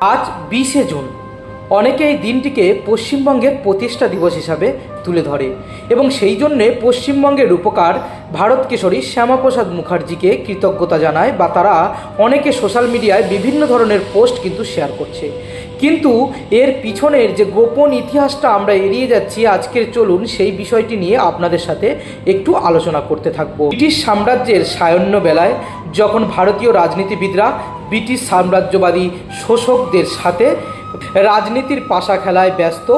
আজ বিশে জুন। অনেকে এই দিনটিকে পশ্চিমবঙ্গের প্রতিষ্ঠা দিবস হিসাবে তুলে ধরে এবং সেই জন্যে পশ্চিমবঙ্গের রূপকার ভারত কেশরী শ্যামাপ্রসাদ মুখার্জিকে কৃতজ্ঞতা জানায় বা তারা অনেকে সোশ্যাল মিডিয়ায় বিভিন্ন ধরনের পোস্ট কিন্তু শেয়ার করছে। কিন্তু এর পিছনের যে গোপন ইতিহাসটা আমরা এড়িয়ে যাচ্ছি, আজকের চলুন সেই বিষয়টি নিয়ে আপনাদের সাথে একটু আলোচনা করতে থাকব। ব্রিটিশ সাম্রাজ্যের সায়ন্য বেলায় যখন ভারতীয় রাজনীতিবিদরা ব্রিটিশ সাম্রাজ্যবাদী শোষকদের সাথে রাজনীতির পাশা খেলায় ব্যস্ত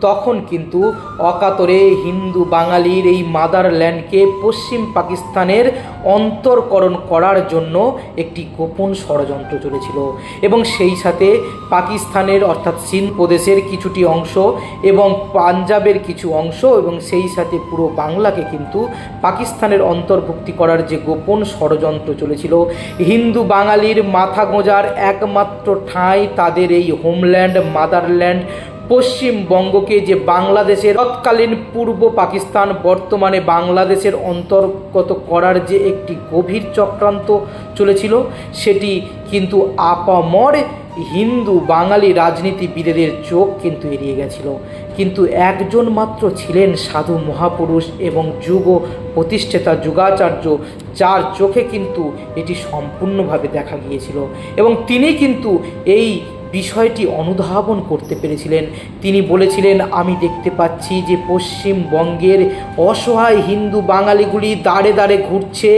তখন কিন্তু অকাতরে হিন্দু বাঙালির এই মাদারল্যান্ডকে পশ্চিম পাকিস্তানের অন্তর্করণ করার জন্য একটি গোপন ষড়যন্ত্র চলেছিল। এবং সেই সাথে পাকিস্তানের অর্থাৎ সিন্ধ প্রদেশের কিছুটি অংশ এবং পাঞ্জাবের কিছু অংশ এবং সেই সাথে পুরো বাংলাকে কিন্তু পাকিস্তানের অন্তর্ভুক্তি করার যে গোপন ষড়যন্ত্র চলেছিল, হিন্দু বাঙালির মাথা গোঁজার একমাত্র ঠাঁই তাদের এই হোমল্যান্ড, মাদারল্যান্ড পশ্চিমবঙ্গকে যে বাংলাদেশের তৎকালীন পূর্ব পাকিস্তান, বর্তমানে বাংলাদেশের অন্তর্গত করার যে একটি গভীর চক্রান্ত চলেছিল, সেটি কিন্তু আপামর হিন্দু বাঙালি রাজনীতিবিদেদের চোখ কিন্তু এড়িয়ে গেছিল। কিন্তু একজন মাত্র ছিলেন সাধু মহাপুরুষ এবং যুগ প্রতিষ্ঠাতা যুগাচার্য, যার চোখে কিন্তু এটি সম্পূর্ণভাবে দেখা গিয়েছিল। এবং তিনি কিন্তু এই বিষয়টি অনুধাবন করতে পেরেছিলেন। তিনি বলেছিলেন, আমি দেখতে পাচ্ছি যে পশ্চিমবঙ্গের অসহায় হিন্দু বাঙালিগুলি দাঁড়ে দাঁড়ে ঘুরছে,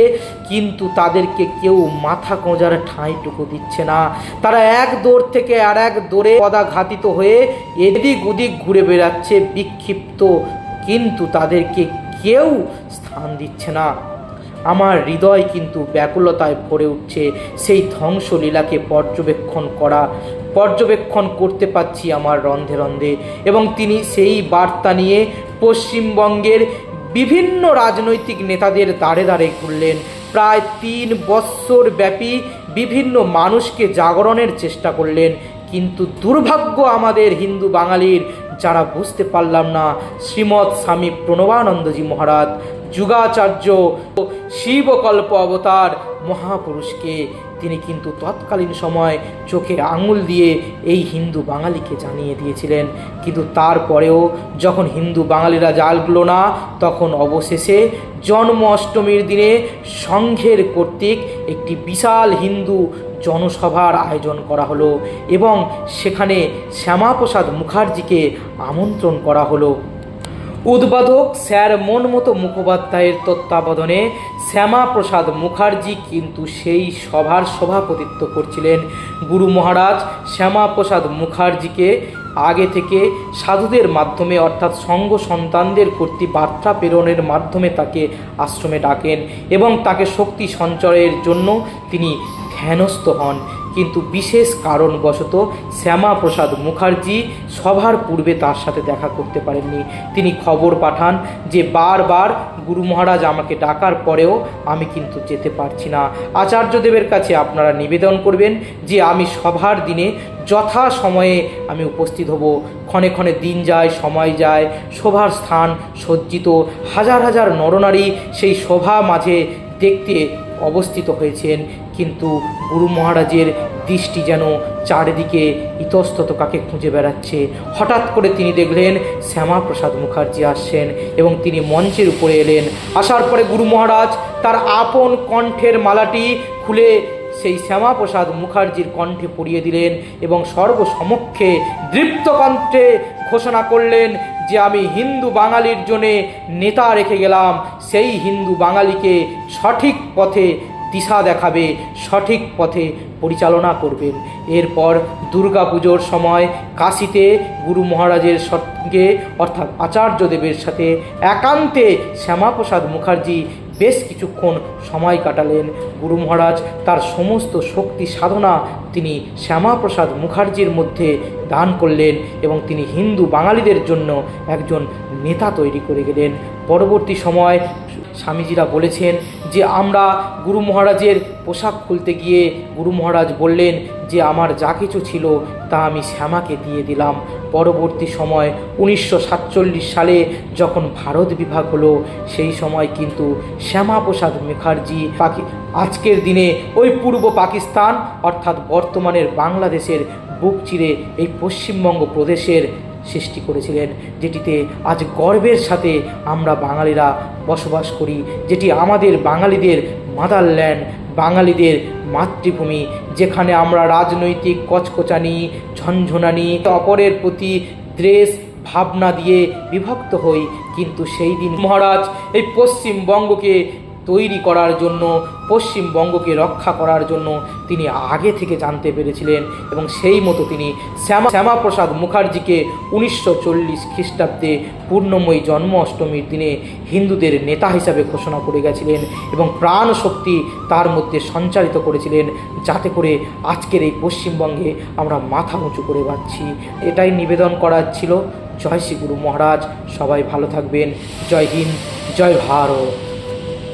কিন্তু তাদেরকে কেউ মাথা গোঁজার ঠাঁইটুকু দিচ্ছে না। তারা এক দৌড় থেকে আর এক দৌড়ে পদাঘাতিত হয়ে এদিক ওদিক ঘুরে বেড়াচ্ছে, বিক্ষিপ্ত, কিন্তু তাদেরকে কেউ স্থান দিচ্ছে না। আমার হৃদয় কিন্তু ব্যাকুলতায় ভরে উঠছে। সেই ধ্বংসলীলাকে পর্যবেক্ষণ করা পর্যবেক্ষণ করতে পাচ্ছি আমার রন্ধে রন্ধে। এবং তিনি সেই বার্তা নিয়ে পশ্চিমবঙ্গের বিভিন্ন রাজনৈতিক নেতাদের দাঁড়ে দাঁড়ে ঘুরলেন। প্রায় তিন বৎসর ব্যাপী বিভিন্ন মানুষকে জাগরণের চেষ্টা করলেন। কিন্তু দুর্ভাগ্য আমাদের হিন্দু বাঙালির, যারা বুঝতে পারলাম না। শ্রীমৎ স্বামী প্রণবানন্দজি মহারাজ, যুগাচার্য শিবকল্প অবতার মহাপুরুষকে। তিনি কিন্তু তৎকালীন সময় চোখে আঙুল দিয়ে এই হিন্দু বাঙালিকে জানিয়ে দিয়েছিলেন। কিন্তু তারপরেও যখন হিন্দু বাঙালিরা জাগলো না, তখন অবশেষে জন্ম অষ্টমীর দিনে সংঘের কর্তৃক একটি বিশাল হিন্দু জনসভার আয়োজন করা হলো এবং সেখানে শ্যামাপ্রসাদ মুখার্জিকে আমন্ত্রণ করা হলো। উদ্বোধক স্যার মনমতো মুখোপাধ্যায়ের তত্ত্বাবধানে শ্যামাপ্রসাদ মুখার্জি কিন্তু সেই সভার সভাপতিত্ব করছিলেন। গুরু মহারাজ শ্যামাপ্রসাদ মুখার্জিকে আগে থেকে সাধুদের মাধ্যমে অর্থাৎ সঙ্গ সন্তানদের কর্তৃক বার্তা প্রেরণের মাধ্যমে তাকে আশ্রমে ডাকেন এবং তাকে শক্তি সঞ্চয়ের জন্য তিনি ধ্যানস্থ হন। কিন্তু বিশেষ কারণবশত শ্যামাপ্রসাদ মুখার্জি সভার পূর্বে তার সাথে দেখা করতে পারেননি। তিনি খবর পাঠান যে বারবার গুরু মহারাজ আমাকে ডাকার পরেও আমি কিন্তু যেতে পারছি না। আচার্যদেবের কাছে আপনারা নিবেদন করবেন যে আমি সভার দিনে যথা সময়ে আমি উপস্থিত হব। ক্ষণে ক্ষণে দিন যায়, সময় যায়, শোভার স্থান সজ্জিত। হাজার হাজার নরনারী সেই শোভা মাঝে দেখতে অবস্থিত হয়েছেন। কিন্তু গুরু মহারাজের দৃষ্টি যেন চারিদিকে ইতস্তত কাকে খুঁজে বেড়াচ্ছে। হঠাৎ করে তিনি দেখলেন শ্যামাপ্রসাদ মুখার্জি আসছেন এবং তিনি মঞ্চের উপরে এলেন। আসার পরে গুরু মহারাজ তার আপন কণ্ঠের মালাটি খুলে সেই শ্যামাপ্রসাদ মুখার্জির কণ্ঠে পরিয়ে দিলেন এবং সর্বসমক্ষে দৃপ্ত কণ্ঠে ঘোষণা করলেন যে আমি হিন্দু বাঙালির জন্যে নেতা রেখে গেলাম। সেই হিন্দু বাঙালিকে সঠিক পথে দিশা দেখাবে, সঠিক পথে পরিচালনা করবেন। এরপর দুর্গা পুজোর সময় কাশিতে গুরু মহারাজের সঙ্গে অর্থাৎ আচার্যদেবের সাথে একান্তে শ্যামাপ্রসাদ মুখার্জি বেশ কিছুক্ষণ সময় কাটালেন। গুরু মহারাজ, তার সমস্ত শক্তি সাধনা তিনি শ্যামাপ্রসাদ মুখার্জির মধ্যে দান করলেন এবং তিনি হিন্দু বাঙালিদের জন্য একজন নেতা তৈরি করে গেলেন। পরবর্তী সময় স্বামীজিরা বলেছেন যে, আমরা গুরু মহারাজের পোশাক খুলতে গিয়ে গুরু মহারাজ বললেন যে, আমার যা কিছু ছিল তা আমি শ্যামাকে দিয়ে দিলাম। পরবর্তী সময় উনিশশো সাতচল্লিশ সালে যখন ভারত বিভাগ হলো, সেই সময় কিন্তু শ্যামাপ্রসাদ মুখার্জি পাকি, আজকের দিনে ওই পূর্ব পাকিস্তান অর্থাৎ বর্তমানের বাংলাদেশের বুক চিরে এই পশ্চিমবঙ্গ প্রদেশের সৃষ্টি করেছিলেন, যেটিতে আজ গর্বের সাথে আমরা বাঙালিরা বসবাস করি, যেটি আমাদের বাঙালিদের মাদারল্যান্ড, বাঙালিদের মাতৃভূমি, যেখানে আমরা রাজনৈতিক কচকচানি, ঝনঝনানি, অপরের প্রতি দ্বেষ ভাবনা দিয়ে বিভক্ত হই। কিন্তু সেই দিন মহারাজ এই পশ্চিমবঙ্গকে তৈরি করার জন্য পশ্চিমবঙ্গকে রক্ষা করার জন্য তিনি আগে থেকে জানতে পেরেছিলেন এবং সেই মতো তিনি শ্যামা শ্যামাপ্রসাদ মুখার্জিকে উনিশশো চল্লিশ খ্রিস্টাব্দে পূর্ণময়ী জন্ম অষ্টমীর দিনে হিন্দুদের নেতা হিসাবে ঘোষণা করে গেছিলেন এবং প্রাণ শক্তি তার মধ্যে সঞ্চারিত করেছিলেন যাতে করে আজকের এই পশ্চিমবঙ্গে আমরা মাথা উঁচু করে পাচ্ছি এটাই নিবেদন করার ছিল। জয় শ্রী গুরু মহারাজ। সবাই ভালো থাকবেন। জয় হিন্দ। জয় ভারত।